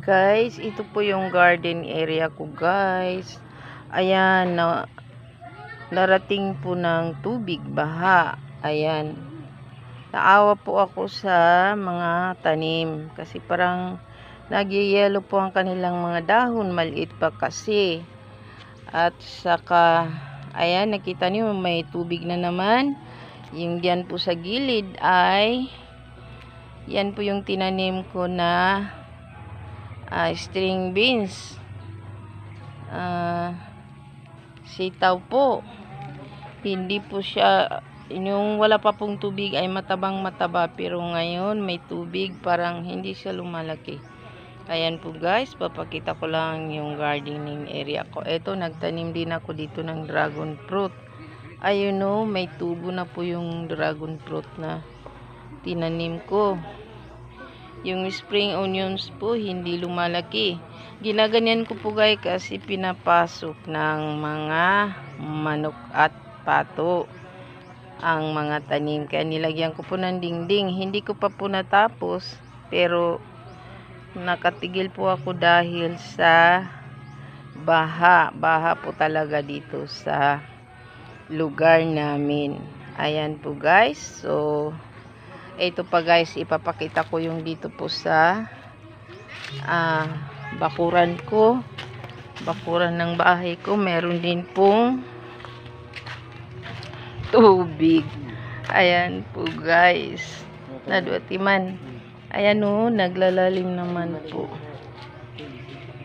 Guys, ito po yung garden area ko guys. Ayan, na, narating po ng tubig, baha. Ayan. Naawa po ako sa mga tanim kasi parang nagyayelo po ang kanilang mga dahon, maliit pa kasi. At saka, ayan, nakita niyo may tubig na naman. Yung diyan po sa gilid ay yan po yung tinanim ko na ah, string beans. Ah, sitaw po. Hindi po siya yung wala pa pong tubig ay matabang mataba pero ngayon may tubig parang hindi siya lumalaki. Ayan po guys, papakita ko lang yung gardening area ko. Ito, nagtanim din ako dito ng dragon fruit. Ayun o, may tubo na po yung dragon fruit na tinanim ko. Yung spring onions po, hindi lumalaki. Ginaganyan ko po guys kasi pinapasok ng mga manok at pato ang mga tanim. Kaya nilagyan ko po ng dingding. Hindi ko pa po natapos. Pero nakatigil po ako dahil sa baha. Baha po talaga dito sa lugar namin. Ayan po guys. So, ito pa guys, ipapakita ko yung dito po sa ah, bakuran ko. Bakuran ng bahay ko. Meron din pong tubig. Ayan po guys. Nadwatiman. Ayan o, naglalalim naman po.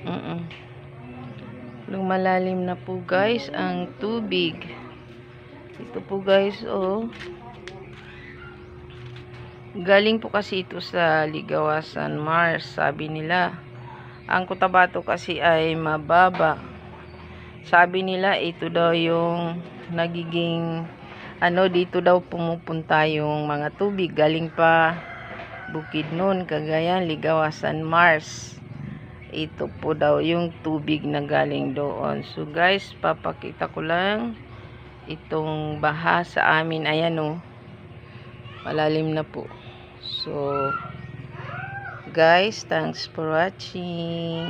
Mm -mm. Lumalalim na po guys ang tubig. Ito po guys oh. Galing po kasi ito sa Ligawasan Mars, sabi nila. Ang Cotabato kasi ay mababa. Sabi nila ito daw yung nagiging ano dito daw pumupunta yung mga tubig galing pa bukid nun kagaya Ligawasan Mars. Ito po daw yung tubig na galing doon. So guys, papakita ko lang itong baha sa amin. Ayan. Oh. Malalim na po. So, guys, thanks for watching.